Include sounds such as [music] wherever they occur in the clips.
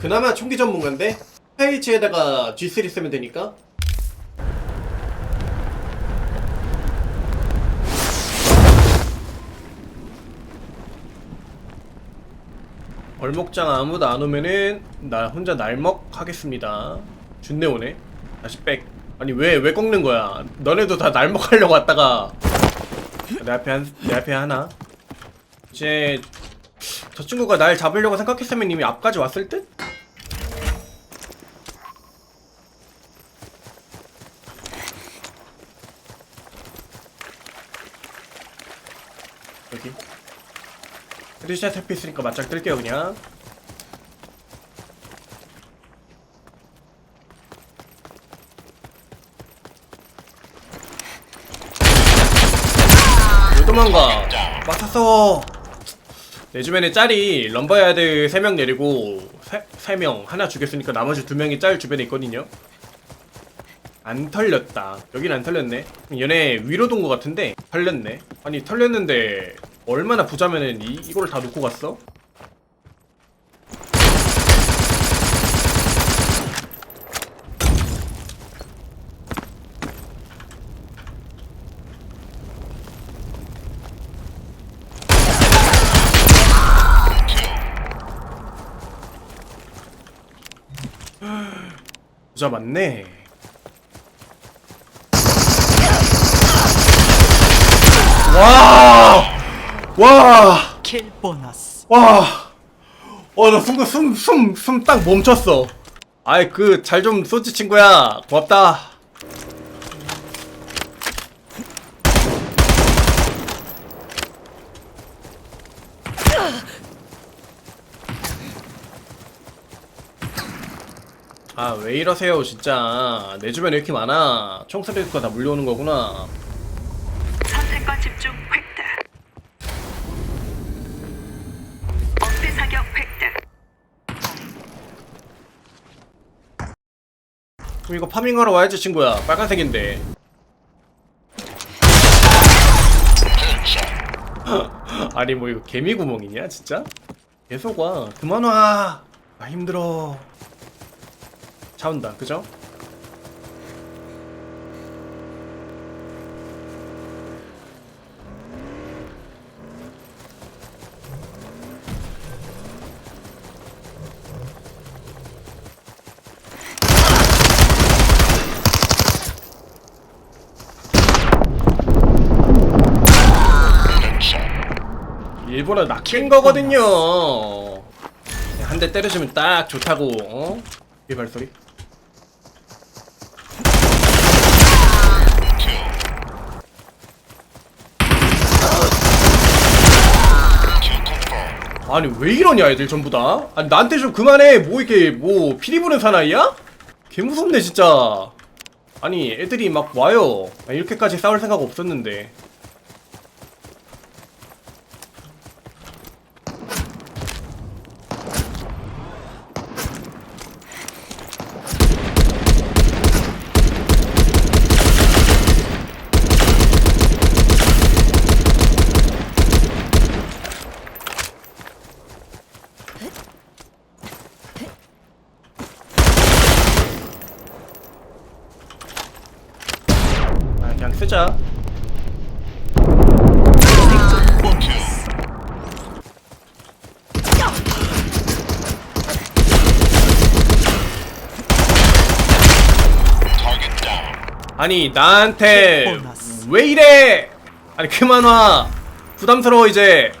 그나마 총기 전문가인데? PH에다가 G3 쓰면 되니까? 얼목장 아무도 안 오면은 나 혼자 날먹 하겠습니다. 준내 오네. 다시 백. 아니 왜 왜 꺾는 거야? 너네도 다 날먹 하려고 왔다가. 내 앞에 한, 내 앞에 하나. 이제 저 친구가 날 잡으려고 생각했으면 이미 앞까지 왔을 듯? 여기. 헤드샷 할피 있으니까 맞짱 뜰게요 그냥. 왜 도망가? 맞았어. 내 주변에 짤이 럼버야드 3명 내리고 3 명 하나 죽였으니까 나머지 2명이 짤 주변에 있거든요 안 털렸다. 여긴 안 털렸네. 얘네 위로 돈거 같은데 털렸네. 아니 털렸는데 얼마나 부자면은 이, 이걸 다 놓고 갔어? [gasps] 부자 맞네 와! 와! 킬 보너스 와! 어, 나 순간 숨, 숨, 숨 딱 멈췄어. 아이, 그, 잘 좀 쏘지, 친구야. 고맙다. 아, 왜 이러세요, 진짜. 내 주변에 이렇게 많아. 총소리가 다 물려오는 거구나. 그럼 이거 파밍하러 와야지 친구야. 빨간색인데. [laughs] 아니 뭐 이거 개미 구멍이냐 진짜? 계속 와. 그만 와나 힘들어. 차 온다. 그죠? 일본어 낚인 거거든요. 한 대 때려주면 딱 좋다고 어? 이 발소리? 아니 왜 이러냐 애들 전부 다? 아니 나한테 좀 그만해. 뭐 이렇게 뭐 피리 부는 사나이야? 개 무섭네 진짜. 아니 애들이 막 와요. 아, 이렇게까지 싸울 생각 없었는데 그냥 쓰자. 아니 나한테. 왜 이래? 아니 그만 와. 부담스러워 이제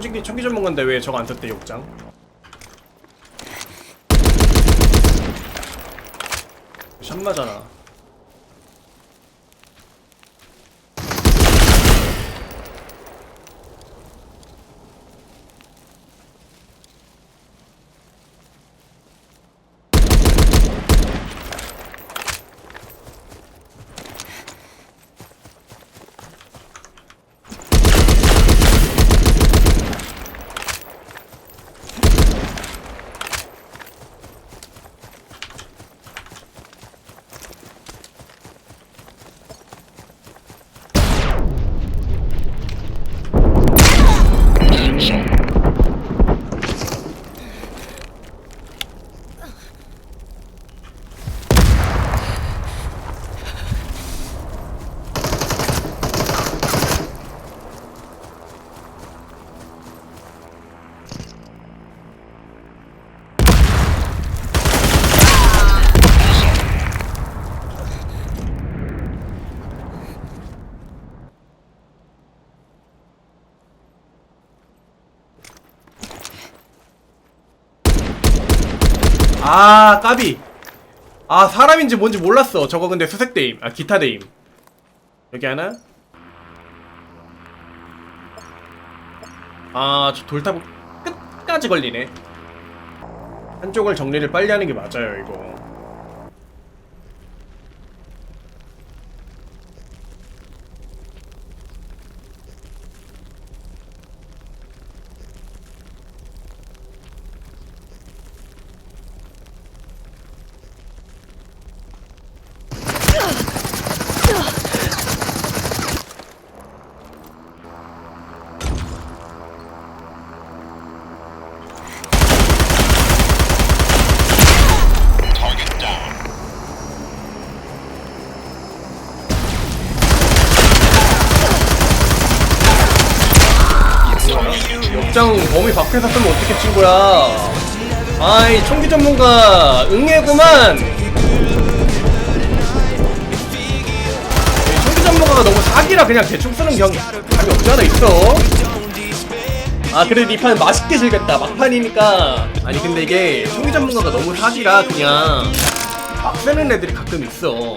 총기 총기 전문가인데 왜 저거 안 썼대 욕장? 샴마잖아. 아 까비. 아 사람인지 뭔지 몰랐어. 저거 근데 수색 대임. 아 기타 대임. 여기 하나. 아저 돌탑 끝까지 걸리네. 한쪽을 정리를 빨리 하는 게 맞아요 이거. 역장 범위 밖에서 쓰면 어떻게 친구야? 아이 총기 전문가 응애구만. 이 총기 전문가가 너무 사기라 그냥 대충 쓰는 경 감이 없지 않아 있어. 아 그래 이판 맛있게 즐겼다 막판이니까 아니 근데 이게 총기 전문가가 너무 사기라 그냥 막 쓰는 애들이 가끔 있어